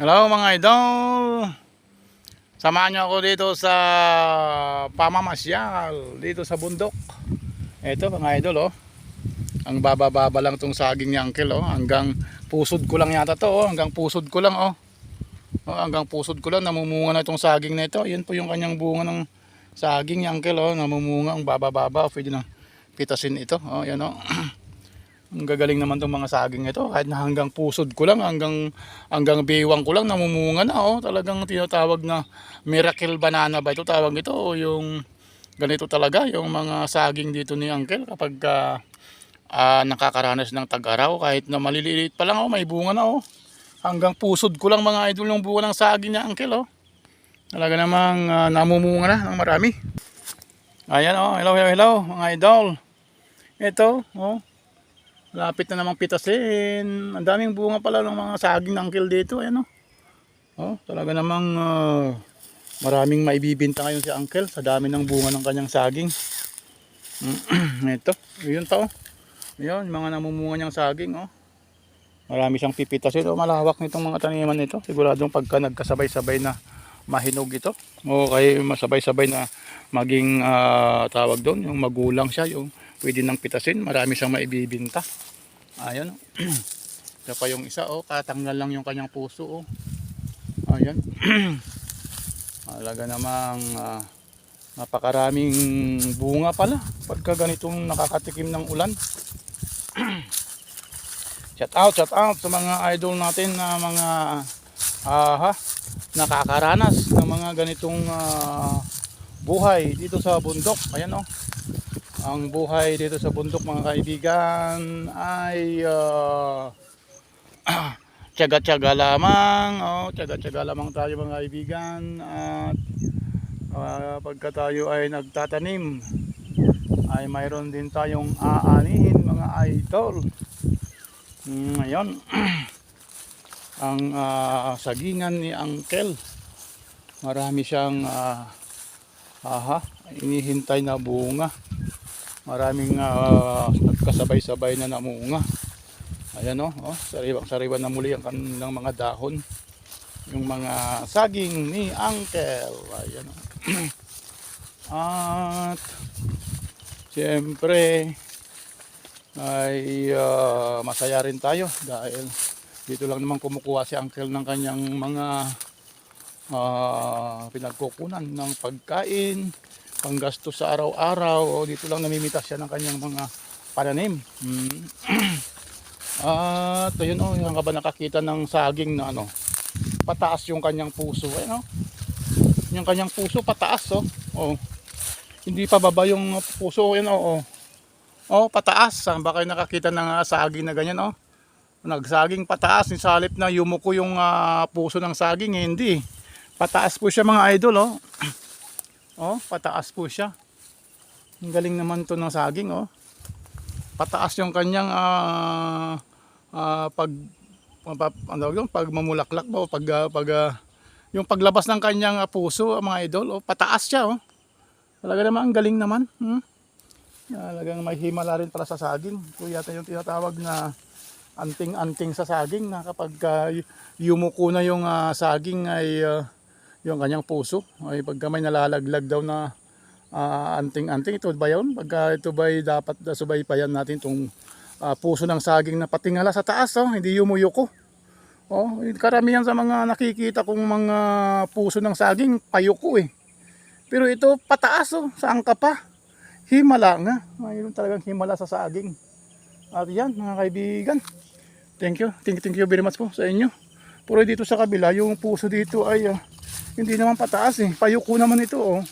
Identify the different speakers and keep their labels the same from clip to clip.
Speaker 1: Hello mga idol. Samahan niyo ako dito sa pamamasyal dito sa bundok. Ito mga idol oh. Ang bababa lang tong saging ni Uncle oh. Hanggang pusod ko lang yata to oh. Hanggang pusod ko lang oh. oh hanggang pusod ko lang namumunga na itong saging na ito. Yan po yung kanyang bunga ng saging ni Uncle oh. Namumunga ang bababa. Pwede na pitasin ito. Oh, yan oh. Ang gagaling naman tong mga saging ito. Kahit na hanggang pusod ko lang, hanggang, hanggang biwang ko lang, namumunga na. Oh. Talagang tinatawag na miracle banana ba ito tawag ito? O yung ganito talaga, yung mga saging dito ni Uncle kapag ah, ah, nakakaranas ng tag-araw. Kahit na maliliit pa lang, oh, may bunga na. Oh. Hanggang pusod ko lang mga idol yung bunga ng saging ni Uncle. Oh. Talaga namang ah, namumunga na ng marami. Ayan oh, hello, hello, hello mga idol. Ito, oh, Lapit na namang pitasin. Ang daming bunga pala ng mga saging ng uncle dito. Ayan o. Oh, talaga namang ah, maraming maibibinta ngayon si uncle sa dami ng bunga ng kanyang saging. Ito. Yun to. Yun, mga namumunga niyang saging. Oh. Marami siyang pipitasin. Oh, malawak nitong mga taniman nito. Siguradong pagka nagkasabay-sabay na mahinog ito. O kaya masabay-sabay na maging ah, tawag doon. Yung magulang siya. Yung pwede nang pitasin. Marami siyang maibibinta. Ayan. Ito pa yung isa. Oh, katanggal lang yung kanyang puso. Oh. Ayan. Talaga namang ah, napakaraming bunga pala. Pagka ganitong nakakatikim ng ulan. shout out, shout out sa mga idol natin na mga aha, nakakaranas ng mga ganitong ah, buhay dito sa bundok. Ayan oh. Ang buhay dito sa bundok mga kaibigan ay uh, tiyaga-tiyaga lamang oh, tiyaga-tiyaga lamang tayo mga kaibigan. At uh, pagka tayo ay nagtatanim ay mayroon din tayong aanihin mga idol. Ngayon ang uh, sagingan ni Uncle. Marami siyang uh, aha, inihintay na bunga. Maraming uh, nagkasabay-sabay na namunga. Ayan o, oh, sariwang sariwan na muli ang kanilang mga dahon. Yung mga saging ni Uncle. Ayan o at siyempre ay uh, masaya rin tayo dahil dito lang naman kumukuha si Uncle ng kanyang mga uh, pinagkukunan ng pagkain panggastos sa araw-araw. O dito lang namimitas siya ng kanyang mga pananim. Hmm. at ayun o yung ka ba nakakita ng saging na ano pataas yung kanyang puso. Ayun o yung kanyang puso pataas o oh. hindi pa baba yung puso ayun o oh. oh pataas. Ah, baka yung nakakita ng uh, saging na ganyan o nagsaging pataas. Ni salip na yumuko yung uh, puso ng saging eh, hindi pataas po siya mga idol oh Oh, pataas po siya. Ang galing naman to ng saging, oh. Pataas yung kanyang uh, uh, pag ano yung pag mamulaklak ba o pag uh, pag uh, yung paglabas ng kanyang uh, puso, mga idol, oh, pataas siya, oh. Talaga naman ang galing naman. Hmm? Talagang may himala rin pala sa saging. Ito yata yung tinatawag na anting-anting sa saging na kapag uh, yumuko na yung uh, saging ay uh, yung kanyang puso. Ay pagka may nalalaglag daw na uh, anting-anting ito ba yun? pagka ito ba dapat uh, subaypayan natin itong uh, puso ng saging na patingala sa taas oh, hindi yumuyuko oh, karamihan sa mga nakikita kong mga puso ng saging payuko eh. Pero ito pataas oh, saan ka pa? Himala nga. Mayroon talagang himala sa saging. At yan mga kaibigan thank you, thank thank you very much po sa inyo. Pero dito sa kabila yung puso dito ay uh, hindi naman pataas eh. Payuko naman ito oh.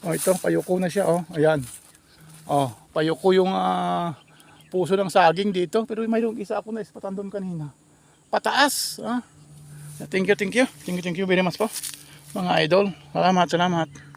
Speaker 1: Oh, ito, payuko na siya oh. Ayan. Oh, payuko yung uh, puso ng saging dito. Pero mayroong isa ako na ispatan kanina. Pataas. Ah. Thank you, thank you. Thank you, thank you very much po. Mga idol. Salamat, salamat.